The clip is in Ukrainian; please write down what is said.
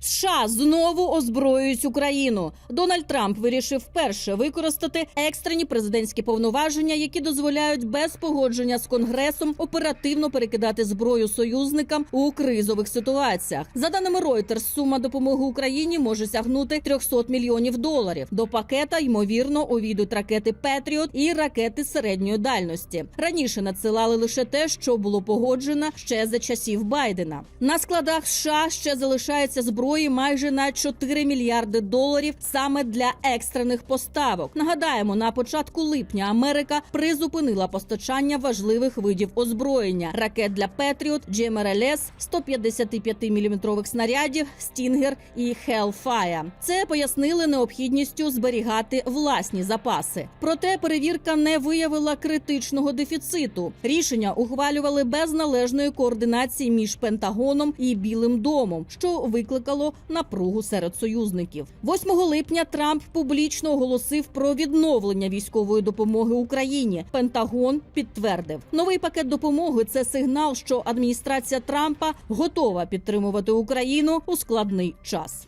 США знову озброюють Україну. Дональд Трамп вирішив вперше використати екстрені президентські повноваження, які дозволяють без погодження з конгресом оперативно перекидати зброю союзникам у кризових ситуаціях. За даними Reuters, сума допомоги Україні може сягнути 300 мільйонів доларів. До пакета ймовірно увійдуть ракети Петріот і ракети середньої дальності. Раніше надсилали лише те, що було погоджено ще за часів Байдена. На складах США ще залишається зброї майже на 4 мільярди доларів саме для екстрених поставок. Нагадаємо, на початку липня Америка призупинила постачання важливих видів озброєння: ракет для Петріот, GMRLS, 155-мм снарядів, Стінгер і Hellfire. Це пояснили необхідністю зберігати власні запаси. Проте перевірка не виявила критичного дефіциту. Рішення ухвалювали без належної координації між Пентагоном і Білим домом, що викликало напругу серед союзників. 8 липня Трамп публічно оголосив про відновлення військової допомоги Україні. Пентагон підтвердив новий пакет допомоги. Це сигнал, що адміністрація Трампа готова підтримувати Україну у складний час.